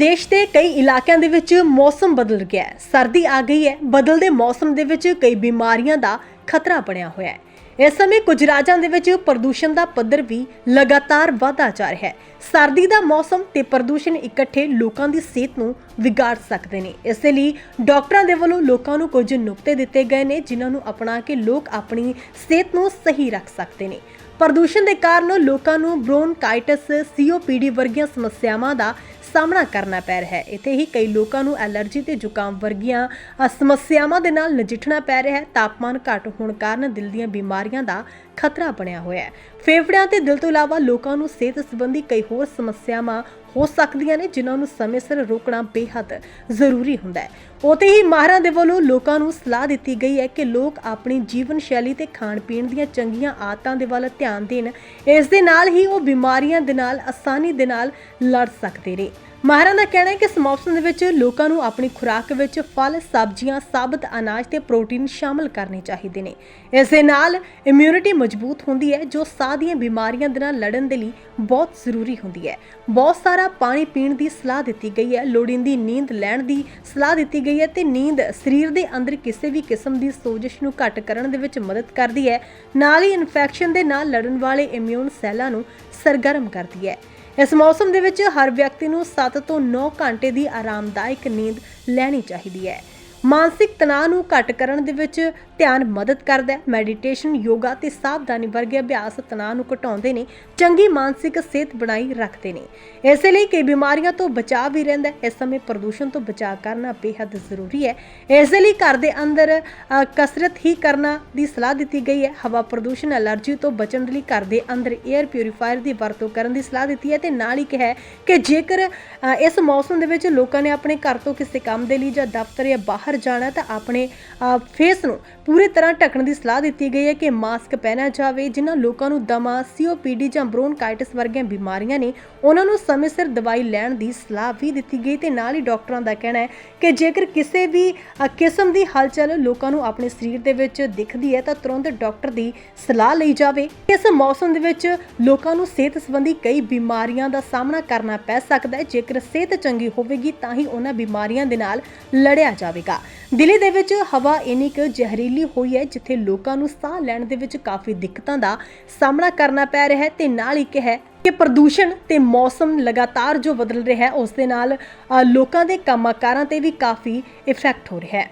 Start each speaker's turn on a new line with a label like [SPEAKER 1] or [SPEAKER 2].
[SPEAKER 1] ਦੇਸ਼ ਦੇ ਕਈ ਇਲਾਕਿਆਂ ਦੇ ਵਿੱਚ ਮੌਸਮ ਬਦਲ ਗਿਆ ਹੈ। ਸਰਦੀ ਆ ਗਈ ਹੈ। ਬਦਲਦੇ ਮੌਸਮ ਦੇ ਵਿੱਚ ਕਈ ਬਿਮਾਰੀਆਂ ਦਾ ਖਤਰਾ ਬਣਿਆ ਹੋਇਆ ਹੈ। ਇਸ ਸਮੇਂ ਕੁਝ ਰਾਜਾਂ ਦੇ ਵਿੱਚ ਪ੍ਰਦੂਸ਼ਣ ਦਾ ਪੱਧਰ ਵੀ ਲਗਾਤਾਰ ਵਧਦਾ ਜਾ ਰਿਹਾ ਹੈ। ਸਰਦੀ ਦਾ ਮੌਸਮ ਤੇ ਪ੍ਰਦੂਸ਼ਣ ਇਕੱਠੇ ਲੋਕਾਂ ਦੀ ਸਿਹਤ ਨੂੰ ਵਿਗਾੜ ਸਕਦੇ ਨੇ। ਇਸ ਲਈ ਡਾਕਟਰਾਂ ਦੇ ਵੱਲੋਂ ਲੋਕਾਂ ਨੂੰ ਕੁਝ ਨੁਕਤੇ ਦਿੱਤੇ ਗਏ ਨੇ, ਜਿਨ੍ਹਾਂ ਨੂੰ ਅਪਣਾ ਕੇ ਲੋਕ ਆਪਣੀ ਸਿਹਤ ਨੂੰ ਸਹੀ ਰੱਖ ਸਕਦੇ ਨੇ। ਪ੍ਰਦੂਸ਼ਣ ਦੇ ਕਾਰਨ ਲੋਕਾਂ ਨੂੰ ਬ੍ਰੋਨਕਾਈਟਸ ਸੀਓਪੀਡੀ ਵਰਗੀਆਂ ਸਮੱਸਿਆਵਾਂ ਦਾ ਸਾਹਮਣਾ ਕਰਨਾ ਪੈ ਰਿਹਾ ਹੈ। ਇੱਥੇ ਹੀ ਕਈ ਲੋਕਾਂ ਨੂੰ ਐਲਰਜੀ ਤੇ ਜ਼ੁਕਾਮ ਵਰਗੀਆਂ ਸਮੱਸਿਆਵਾਂ ਦੇ ਨਾਲ ਨਜਿੱਠਣਾ ਪੈ ਰਿਹਾ ਹੈ। ਤਾਪਮਾਨ ਘੱਟ ਹੋਣ ਕਾਰਨ ਦਿਲ ਦੀਆਂ ਬਿਮਾਰੀਆਂ ਦਾ ਖਤਰਾ ਬਣਿਆ ਹੋਇਆ ਹੈ। ਫੇਫੜਿਆਂ ਤੇ ਦਿਲ ਤੋਂ ਇਲਾਵਾ ਲੋਕਾਂ ਨੂੰ ਸਿਹਤ ਸੰਬੰਧੀ ਕਈ ਹੋਰ ਸਮੱਸਿਆਵਾਂ ਹੋ ਸਕਦੀਆਂ ਨੇ, ਜਿਨ੍ਹਾਂ ਨੂੰ ਸਮੇਂ ਸਿਰ ਰੋਕਣਾ ਬੇਹੱਦ ਜ਼ਰੂਰੀ ਹੁੰਦਾ ਹੈ। ਉਤੇ ਹੀ ਮਾਹਰਾਂ ਦੇ ਵੱਲੋਂ ਲੋਕਾਂ ਨੂੰ ਸਲਾਹ ਦਿੱਤੀ ਗਈ ਹੈ ਕਿ ਲੋਕ ਆਪਣੀ ਜੀਵਨ ਸ਼ੈਲੀ ਤੇ ਖਾਣ ਪੀਣ ਦੀਆਂ ਚੰਗੀਆਂ ਆਦਤਾਂ ਦੇ ਵੱਲ ਧਿਆਨ ਦੇਣ। ਇਸ ਦੇ ਨਾਲ ਹੀ ਉਹ ਬਿਮਾਰੀਆਂ ਦੇ ਨਾਲ, ਆਸਾਨੀ ਦੇ ਨਾਲ ਲੜ ਸਕਦੇ ਨੇ। ਮਾਹਰਾਂ ਦਾ ਕਹਿਣਾ ਹੈ ਕਿ ਇਸ ਮੌਸਮ ਦੇ ਵਿੱਚ ਲੋਕਾਂ ਨੂੰ ਆਪਣੀ ਖੁਰਾਕ ਵਿੱਚ ਫਲ, ਸਬਜ਼ੀਆਂ, ਸਾਬਤ ਅਨਾਜ ਤੇ ਪ੍ਰੋਟੀਨ ਸ਼ਾਮਲ ਕਰਨੇ ਚਾਹੀਦੇ ਨੇ। ਇਸ ਦੇ ਨਾਲ ਇਮਿਊਨਿਟੀ ਮਜ਼ਬੂਤ ਹੁੰਦੀ ਹੈ, ਜੋ ਸਾਹ ਦੀਆਂ ਬਿਮਾਰੀਆਂ ਦੇ ਨਾਲ ਲੜਨ ਦੇ ਲਈ ਬਹੁਤ ਜ਼ਰੂਰੀ ਹੁੰਦੀ ਹੈ। ਬਹੁਤ ਸਾਰਾ ਪਾਣੀ ਪੀਣ ਦੀ ਸਲਾਹ ਦਿੱਤੀ ਗਈ ਹੈ। ਲੋੜੀਂਦੀ ਨੀਂਦ ਲੈਣ ਦੀ ਸਲਾਹ ਦਿੱਤੀ ਗਈ ਹੈ ਤੇ ਨੀਂਦ ਸਰੀਰ ਦੇ ਅੰਦਰ ਕਿਸੇ ਵੀ ਕਿਸਮ ਦੀ ਸੋਜਸ਼ ਨੂੰ ਘੱਟ ਕਰਨ ਦੇ ਵਿੱਚ ਮਦਦ ਕਰਦੀ ਹੈ। ਨਾਲ ਹੀ ਇਨਫੈਕਸ਼ਨ ਦੇ ਨਾਲ ਲੜਨ ਵਾਲੇ ਇਮਿਊਨ ਸੈੱਲਾਂ ਨੂੰ ਸਰਗਰਮ ਕਰਦੀ ਹੈ। ਇਸ ਮੌਸਮ ਦੇ ਵਿੱਚ ਹਰ ਵਿਅਕਤੀ ਨੂੰ 7 ਤੋਂ 9 ਘੰਟੇ ਦੀ ਆਰਾਮਦਾਇਕ ਨੀਂਦ ਲੈਣੀ ਚਾਹੀਦੀ ਹੈ। ਮਾਨਸਿਕ ਤਣਾਅ ਨੂੰ ਘਟ ਕਰਨ ਦੇ ਵਿੱਚ ਧਿਆਨ ਮਦਦ ਕਰਦਾ ਹੈ। ਮੈਡੀਟੇਸ਼ਨ, ਯੋਗਾ ਤੇ ਸਾਵਧਾਨੀ ਵਰਗੇ ਅਭਿਆਸ ਤਣਾਅ ਨੂੰ ਘਟਾਉਂਦੇ ਨੇ, ਚੰਗੀ ਮਾਨਸਿਕ ਸਿਹਤ ਬਣਾਈ ਰੱਖਦੇ ਨੇ। ਇਸੇ ਲਈ ਕਈ ਬਿਮਾਰੀਆਂ ਤੋਂ ਬਚਾਅ ਵੀ ਰਹਿੰਦਾ ਇਸ ਸਮੇਂ ਪ੍ਰਦੂਸ਼ਣ ਤੋਂ ਬਚਾਅ ਕਰਨਾ ਬੇਹੱਦ ਜ਼ਰੂਰੀ ਹੈ। ਇਸੇ ਲਈ ਘਰ ਦੇ ਅੰਦਰ ਕਸਰਤ ਹੀ ਕਰਨਾ ਦੀ ਸਲਾਹ ਦਿੱਤੀ ਗਈ ਹੈ। ਹਵਾ ਪ੍ਰਦੂਸ਼ਣ ਅਲਰਜੀ ਤੋਂ ਬਚਣ ਲਈ ਘਰ ਦੇ ਅੰਦਰ 에ਅਰ ਪਿਊਰੀਫਾਇਰ ਦੀ ਵਰਤੋਂ ਕਰਨ ਦੀ ਸਲਾਹ ਦਿੱਤੀ ਹੈ ਤੇ ਨਾਲ ਹੀ ਕਿਹਾ ਕਿ ਜੇਕਰ ਇਸ ਮੌਸਮ ਦੇ ਵਿੱਚ ਲੋਕਾਂ ਨੇ ਆਪਣੇ ਘਰ ਤੋਂ ਕਿਸੇ ਕੰਮ ਦੇ ਲਈ ਜਾਂ ਦਫ਼ਤਰ ਜਾਂ ਬਾਹਰ ਜਾਣਾ ਤਾਂ ਆਪਣੇ ਫੇਸ ਨੂੰ ਪੂਰੀ ਤਰ੍ਹਾਂ ਢੱਕਣ ਦੀ ਸਲਾਹ ਦਿੱਤੀ ਗਈ ਹੈ ਕਿ ਮਾਸਕ ਪਹਿਨਿਆ ਜਾਵੇ। ਜਿਨ੍ਹਾਂ ਲੋਕਾਂ ਨੂੰ ਦਮਾ ਸੀਓਪੀਡੀ ਜਾਂ ਬ੍ਰੋਨਕਾਈਟਿਸ ਵਰਗੀਆਂ ਬਿਮਾਰੀਆਂ ਨੇ, ਉਹਨਾਂ ਨੂੰ ਸਮੇਂ ਸਿਰ ਦਵਾਈ ਲੈਣ ਦੀ ਸਲਾਹ ਵੀ ਦਿੱਤੀ ਗਈ ਤੇ ਨਾਲ ਹੀ ਡਾਕਟਰਾਂ ਦਾ ਕਹਿਣਾ ਹੈ ਕਿ ਜੇਕਰ ਕਿਸੇ ਵੀ ਕਿਸਮ ਦੀ ਹਲਚਲ ਲੋਕਾਂ ਨੂੰ ਆਪਣੇ ਸਰੀਰ ਦੇ ਵਿੱਚ ਦਿਖਦੀ ਹੈ ਤਾਂ ਤੁਰੰਤ ਡਾਕਟਰ ਦੀ ਸਲਾਹ ਲਈ ਜਾਵੇ। ਇਸ ਮੌਸਮ ਦੇ ਵਿੱਚ ਲੋਕਾਂ ਨੂੰ ਸਿਹਤ ਸੰਬੰਧੀ ਕਈ ਬਿਮਾਰੀਆਂ ਦਾ ਸਾਹਮਣਾ ਕਰਨਾ ਪੈ ਸਕਦਾ ਹੈ। ਜੇਕਰ ਸਿਹਤ ਚੰਗੀ ਹੋਵੇਗੀ ਤਾਂ ਹੀ ਉਹਨਾਂ ਬਿਮਾਰੀਆਂ ਦੇ ਨਾਲ ਲੜਿਆ ਜਾਵੇਗਾ। ਦਿੱਲੀ ਦੇ ਵਿੱਚ ਹਵਾ ਇੰਨੀ ਕੁ ਜ਼ਹਿਰੀਲੀ ਹੋਈ ਹੈ, ਜਿੱਥੇ ਲੋਕਾਂ ਨੂੰ ਸਾਹ ਲੈਣ ਦੇ ਵਿੱਚ ਕਾਫੀ ਦਿੱਕਤਾਂ ਦਾ ਸਾਹਮਣਾ ਕਰਨਾ ਪੈ ਰਿਹਾ ਹੈ ਤੇ ਨਾਲ ਹੀ ਕਿਹਾ ਹੈ ਕਿ ਪ੍ਰਦੂਸ਼ਣ ਤੇ ਮੌਸਮ ਲਗਾਤਾਰ ਜੋ ਬਦਲ ਰਿਹਾ ਹੈ, ਉਸ ਦੇ ਨਾਲ ਲੋਕਾਂ ਦੇ ਕੰਮਕਾਰਾਂ ਤੇ ਵੀ ਕਾਫੀ ਇਫੈਕਟ ਹੋ ਰਿਹਾ ਹੈ।